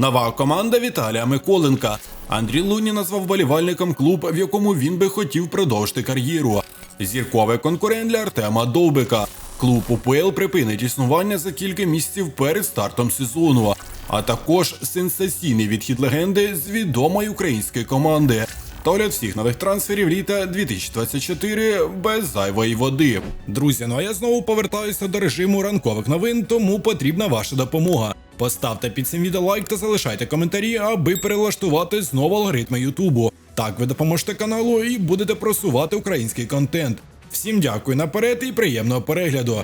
Нова команда Віталія Миколенка. Андрій Луні назвав болівальником клуб, в якому він би хотів продовжити кар'єру. Зірковий конкурент для Артема Довбика. Клуб УПЛ припинить існування за кілька місяців перед стартом сезону, а також сенсаційний відхід легенди з відомої української команди. Та огляд всіх нових трансферів літа 2024 без зайвої води. Друзі, ну а я знову повертаюся до режиму ранкових новин, тому потрібна ваша допомога. Поставте під цим відео лайк та залишайте коментарі, аби перелаштувати знову алгоритми Ютубу. Так ви допоможете каналу і будете просувати український контент. Всім дякую наперед і приємного перегляду.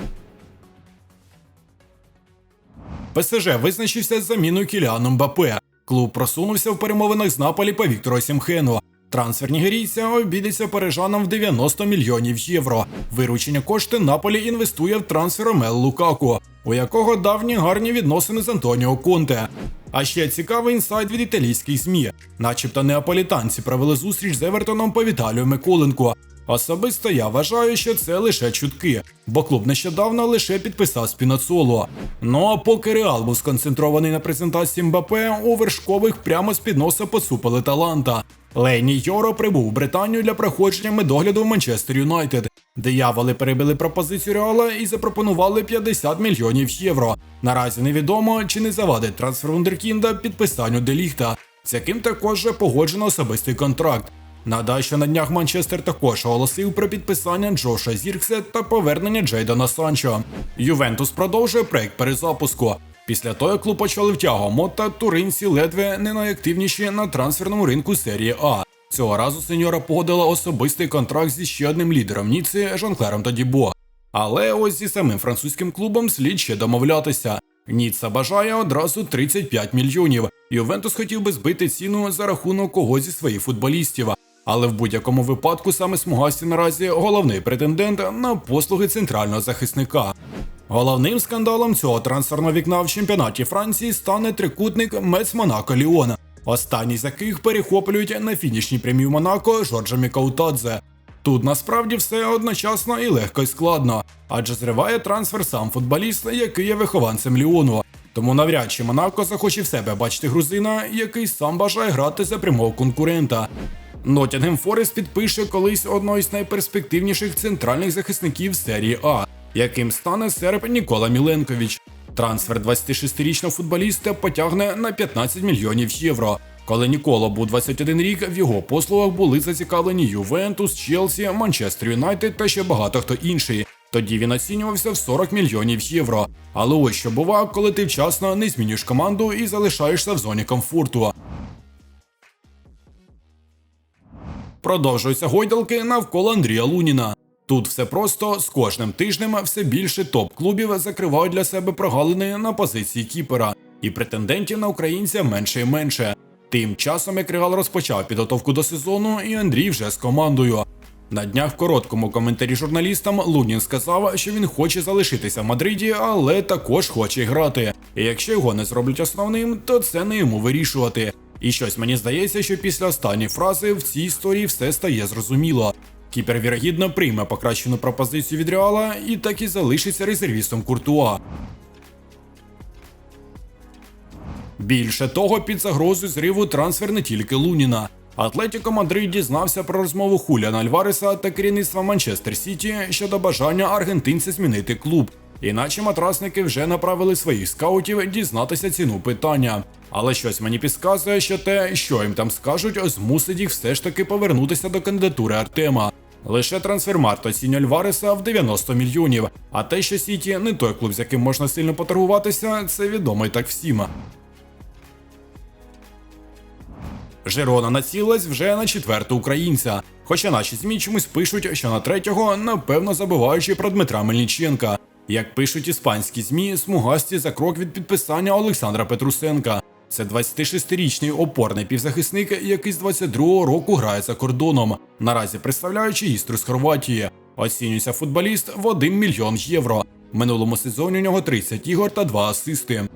ПСЖ визначився з заміною Кіліаном Мбаппе. Клуб просунувся в перемовинах з Наполі по Віктору Сімхену. Трансфер нігерійця обійдеться парижанам в 90 мільйонів євро. Виручені кошти Наполі інвестує в трансфер Омел Лукаку, у якого давні гарні відносини з Антоніо Конте. А ще цікавий інсайт від італійських ЗМІ. Начебто неаполітанці провели зустріч з Евертоном по Віталію Миколенку. Особисто я вважаю, що це лише чутки, бо клуб нещодавно лише підписав Спінацоло. Ну а поки Реал був сконцентрований на презентації Мбапе, у вершкових прямо з під носа поцупили таланта. Лейні Йоро прибув в Британію для проходження медогляду в Манчестер Юнайтед. Дияволи перебили пропозицію Реала і запропонували 50 мільйонів євро. Наразі невідомо, чи не завадить трансфер Вундеркінда підписанню Деліхта, з яким також вже погоджено особистий контракт. Нагадаю, що на днях Манчестер також оголосив про підписання Джоша Зірксе та повернення Джейдана Санчо. Ювентус продовжує проект перезапуску. Після того, як клуб почали втягу Мота, туринці ледве не найактивніші на трансферному ринку серії А. Цього разу сеньора погодила особистий контракт зі ще одним лідером Ніці Жан-Клером Тодібо. Але ось зі самим французьким клубом слід ще домовлятися. Ніцца бажає одразу 35 мільйонів. Ювентус хотів би збити ціну за рахунок когось зі своїх футболістів. Але в будь-якому випадку саме Смугасті наразі головний претендент на послуги центрального захисника. Головним скандалом цього трансферного вікна в чемпіонаті Франції стане трикутник Мец Монако Ліона, останній з яких перехоплюють на фінішній прямій Монако Жорджа Мікаутадзе. Тут насправді все одночасно і легко і складно, адже зриває трансфер сам футболіст, який є вихованцем Ліону. Тому навряд чи Монако захоче в себе бачити грузина, який сам бажає грати за прямого конкурента. Нотінгем Форест підпише колись одного із найперспективніших центральних захисників серії А, яким стане серб Нікола Міленкович. Трансфер 26-річного футболіста потягне на 15 мільйонів євро. Коли Ніколо був 21 рік, в його послугах були зацікавлені Ювентус, Челсі, Манчестер Юнайтед та ще багато хто інший. Тоді він оцінювався в 40 мільйонів євро. Але ось що бува, коли ти вчасно не змінюєш команду і залишаєшся в зоні комфорту. Продовжуються гойдалки навколо Андрія Луніна. Тут все просто з кожним тижнем все більше топ-клубів закривають для себе прогалини на позиції кіпера, і претендентів на українця менше і менше. Тим часом, як Реал розпочав підготовку до сезону, і Андрій вже з командою. На днях в короткому коментарі журналістам Лунін сказав, що він хоче залишитися в Мадриді, але також хоче грати. І якщо його не зроблять основним, то це не йому вирішувати. І щось мені здається, що після останньої фрази в цій історії все стає зрозуміло. Кіпер вірогідно прийме покращену пропозицію від Реала і так і залишиться резервістом Куртуа. Більше того, під загрозою зриву трансфер не тільки Луніна. Атлетіко Мадрид дізнався про розмову Хуліана Альвареса та керівництва Манчестер Сіті щодо бажання аргентинця змінити клуб. Іначе матрасники вже направили своїх скаутів дізнатися ціну питання. Але щось мені підказує, що те, що їм там скажуть, змусить їх все ж таки повернутися до кандидатури Артема. Лише трансфермарт оцінює Альвареса в 90 мільйонів. А те, що Сіті не той клуб, з яким можна сильно поторгуватися, це відомо і так всім. Жерона націлилась вже на четверту українця. Хоча наші ЗМІ чомусь пишуть, що на третього, напевно, забуваючи про Дмитра Мельниченка. Як пишуть іспанські ЗМІ, смугасті за крок від підписання Олександра Петрусенка. Це 26-річний опорний півзахисник, який з 22-го року грає за кордоном, наразі представляючи істру з Хорватії. Оцінюється футболіст в 1 мільйон євро. Минулому сезоні у нього 30 ігор та 2 асисти.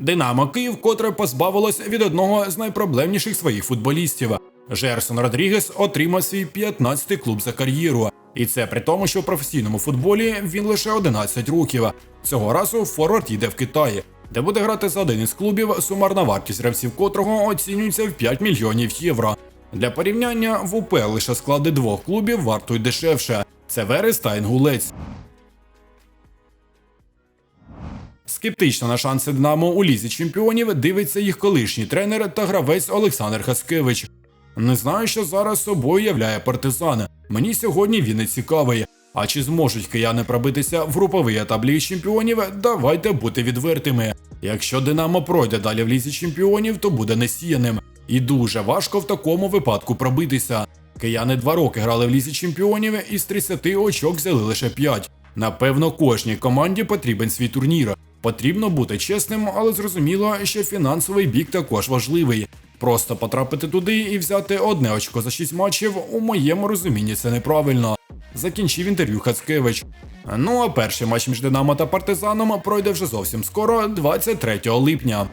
Динамо Київ, котре позбавилось від одного з найпроблемніших своїх футболістів. Жерсон Родрігес отримав свій 15-й клуб за кар'єру. І це при тому, що в професійному футболі він лише 11 років. Цього разу форвард їде в Китаї, де буде грати за один із клубів, сумарна вартість гравців котрого оцінюється в 5 мільйонів євро. Для порівняння в УПЛ лише склади двох клубів вартують дешевше. Це Верес та Інгулець. Скептично на шанси Динамо у лізі чемпіонів дивиться їх колишній тренер та гравець Олександр Хаскевич. Не знаю, що зараз собою являє партизан. Мені сьогодні він не цікавий. А чи зможуть кияни пробитися в груповий етап Ліги чемпіонів? Давайте бути відвертими. Якщо Динамо пройде далі в лізі чемпіонів, то буде несіяним. І дуже важко в такому випадку пробитися. Кияни два роки грали в лізі чемпіонів і з 30 очок взяли лише 5. Напевно, кожній команді потрібен свій турнір. Потрібно бути чесним, але зрозуміло, що фінансовий бік також важливий. Просто потрапити туди і взяти одне очко за 6 матчів, у моєму розумінні це неправильно. Закінчив інтерв'ю Хацкевич. Ну а перший матч між Динамо та Партизаном пройде вже зовсім скоро, 23 липня.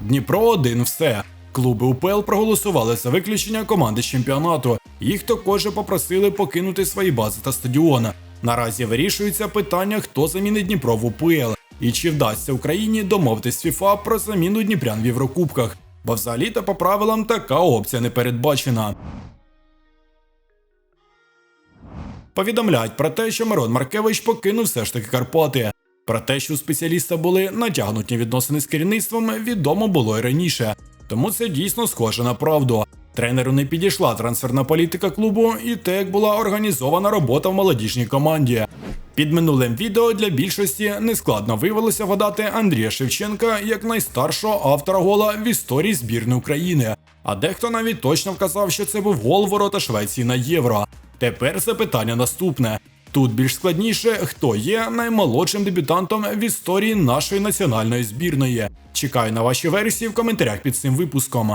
Дніпро 1 все. Клуби УПЛ проголосували за виключення команди чемпіонату. Їх також попросили покинути свої бази та стадіони. Наразі вирішується питання, хто замінить Дніпро в УПЛ і чи вдасться Україні домовитись ФІФА про заміну Дніпрян в Єврокубках. Бо взагалі-то по правилам така опція не передбачена. Повідомляють про те, що Мирон Маркевич покинув все ж таки Карпати. Про те, що у спеціаліста були натягнуті відносини з керівництвом, відомо було й раніше. Тому це дійсно схоже на правду. Тренеру не підійшла трансферна політика клубу і те, як була організована робота в молодіжній команді. Під минулим відео для більшості нескладно виявилося вгадати Андрія Шевченка як найстаршого автора гола в історії збірної України. А дехто навіть точно вказав, що це був гол ворота Швеції на євро. Тепер запитання наступне. Тут більш складніше, хто є наймолодшим дебютантом в історії нашої національної збірної. Чекаю на ваші версії в коментарях під цим випуском.